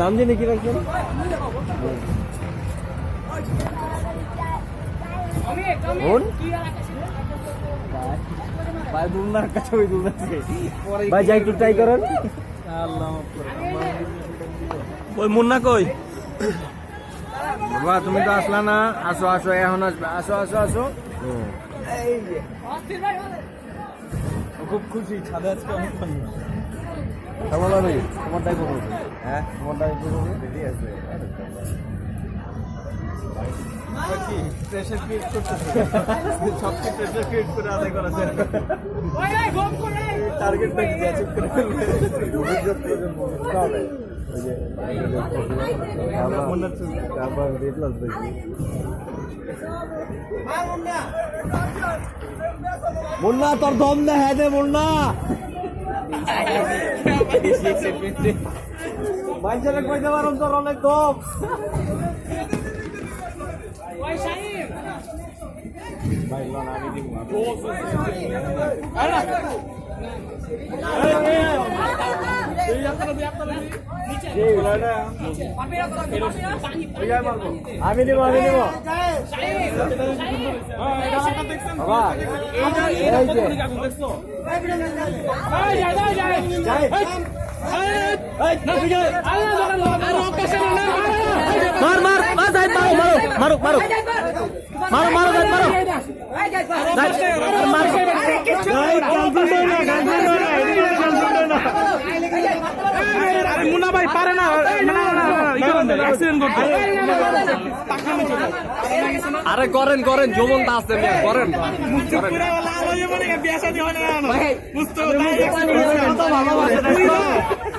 নাম জেনে কি রাখছেন কোন ভাই দুলনার কাছে ওই দুলনাছে ভাই যাই একটু ট্রাই করেন। ওই মুন্না কই? বাবা তুমি তো আসলা না। আসো আসো এখন আসবে। আসো আসো আসো। খুব খুশি ছাদে আজকে অনেক পানি কেমন হ্যাঁ তোমারটাই আছে প্রেশার ক্রিয়েট করতেছে সবকে প্রেশার ক্রিয়েট করে আদায় করা যায় টার্গেটটা কি অ্যাচিভ করে ফেলবে মনে দেখলাম দেখি মুন্না তোর দম দে হ্যাঁ দে মুন্না মানুষের কইতে পারুন তোর অনেক দম। আমি নিব আমি নিব। বাবা যে। মার মার মার যাই মারো মারো মারো মারো। মারো মারো যাই মারো। মুন্না ভাই পারে না আরে করেন করেন যৌবনটা আছে মিয়া করেন।